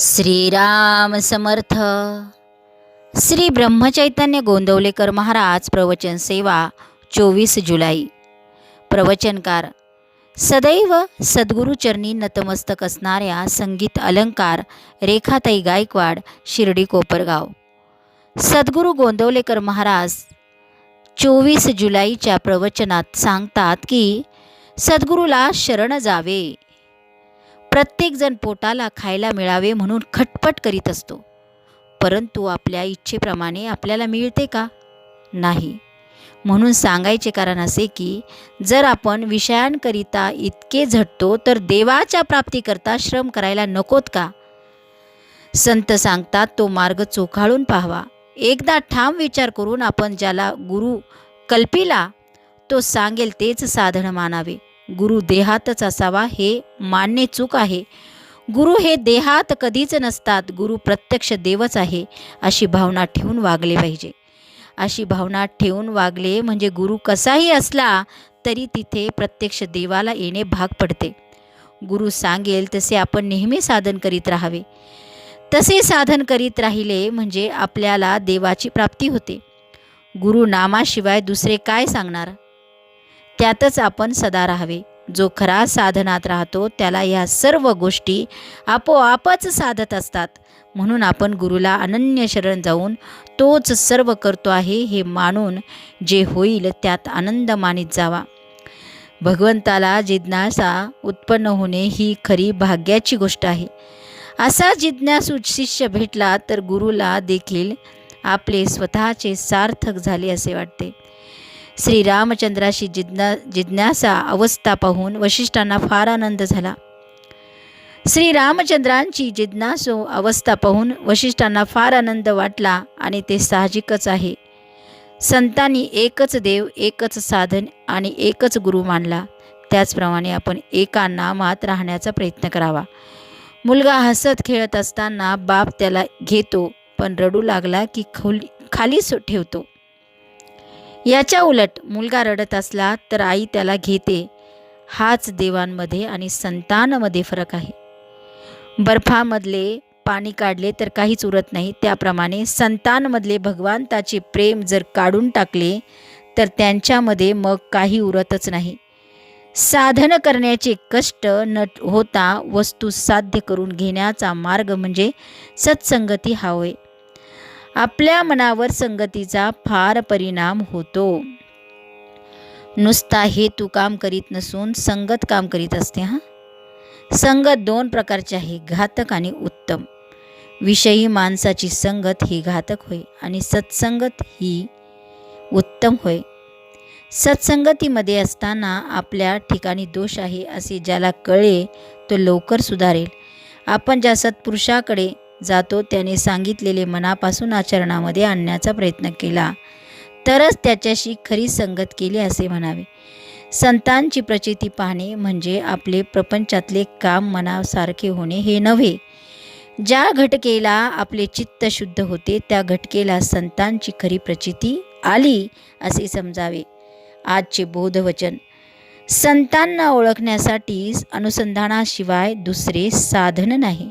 श्रीराम समर्थ. श्री ब्रह्मचैतन्य गोंदवलेकर महाराज प्रवचन सेवा चोवीस जुलै. प्रवचनकार. सदैव सद्गुरुचरणी नतमस्तक असणाऱ्या संगीत अलंकार रेखाताई गायकवाड शिर्डी कोपरगाव. सद्गुरू गोंदवलेकर महाराज चोवीस जुलैच्या प्रवचनात सांगतात की सद्गुरूला शरण जावे. प्रत्येकजण पोटाला खायला मिळावे म्हणून खटपट करीत असतो. परंतु आपल्या इच्छेप्रमाणे आपल्याला मिळते का? नाही. म्हणून सांगायचे कारण असे की जर आपण विषयांकरिता इतके झटतो तर देवाच्या प्राप्तीकरता श्रम करायला नकोत का? संत सांगतात तो मार्ग चोखाळून पाहावा. एकदा ठाम विचार करून आपण ज्याला गुरु कल्पिला तो सांगेल तेच साधन मानावे. गुरु देहातच असावा हे मानणे चूक आहे. गुरु हे देहात कधीच नसतात गुरु प्रत्यक्ष देवच आहे अशी भावना ठेवून वागले पाहिजे. अशी भावना ठेवून वागले म्हणजे गुरु कसाही असला तरी तिथे प्रत्यक्ष देवाला येणे भाग पडते. गुरु सांगेल तसे आपण नेहमी साधन करीत राहावे. तसे साधन करीत राहिले म्हणजे आपल्याला देवाची प्राप्ती होते. गुरु नामाशिवाय दुसरे काय सांगणार? त्यातच आपण सदा राहावे. जो खरा साधनात राहतो त्याला या सर्व गोष्टी आपोआपच साधत असतात. म्हणून आपण गुरुला अनन्य शरण जाऊन तोच सर्व करतो आहे हे मानून जे होईल त्यात आनंद मानित जावा. भगवंताला जिज्ञासा उत्पन्न होणे ही खरी भाग्याची गोष्ट आहे. असा जिज्ञासू शिष्य भेटला तर गुरुला देखील आपले स्वतःचे सार्थक झाले असे वाटते. श्रीरामचंद्राशी जिज्ञा जिज्ञासा अवस्था पाहून वशिष्ठांना फार आनंद झाला. श्रीरामचंद्रांची जिज्ञासो अवस्था पाहून वशिष्ठांना फार आनंद वाटला आणि ते साहजिकच आहे. संतांनी एकच देव एकच साधन आणि एकच गुरु मानला. त्याचप्रमाणे आपण एका नामात राहण्याचा प्रयत्न करावा. मुलगा हसत खेळत असताना बाप त्याला घेतो पण रडू लागला की खोली खाली सो ठेवतो. याच्या उलट मुलगा रडत असला तर आई त्याला घेते. हाच देवांमध्ये आणि संतानामध्ये फरक आहे. बर्फामधले पाणी काढले तर काहीच उरत नाही. त्याप्रमाणे संतानमधले भगवंताचे प्रेम जर काढून टाकले तर त्यांच्यामध्ये मग काही उरतच नाही. साधन करण्याचे कष्ट न होता वस्तू साध्य करून घेण्याचा मार्ग म्हणजे सत्संगती हा होय. आपल्या मनावर संगतीचा फार परिणाम होतो. नुसता हेतू काम करीत नसून संगत काम करीत असते हां? संगत दोन प्रकारची आहे घातक आणि उत्तम. विषयी माणसाची संगत ही घातक होय आणि सत्संगत ही उत्तम होय. सत्संगतीमध्ये असताना आपल्या ठिकाणी दोष आहे असे ज्याला कळे तो लवकर सुधारेल. आपण ज्या सत्पुरुषाकडे जातो त्याने सांगितलेले मनापासून आचरणामध्ये आणण्याचा प्रयत्न केला. तरच त्याच्याशी खरी संगत केली असे म्हणावे. संतांची प्रचिती पाहणे म्हणजे आपले प्रपंचातले काम मनासारखे होणे हे नव्हे. ज्या घटकेला आपले चित्त शुद्ध होते त्या घटकेला संतांची खरी प्रचिती आली असे समजावे. आजचे बोधवचन. संतांना ओळखण्यासाठी अनुसंधानाशिवाय दुसरे साधन नाही.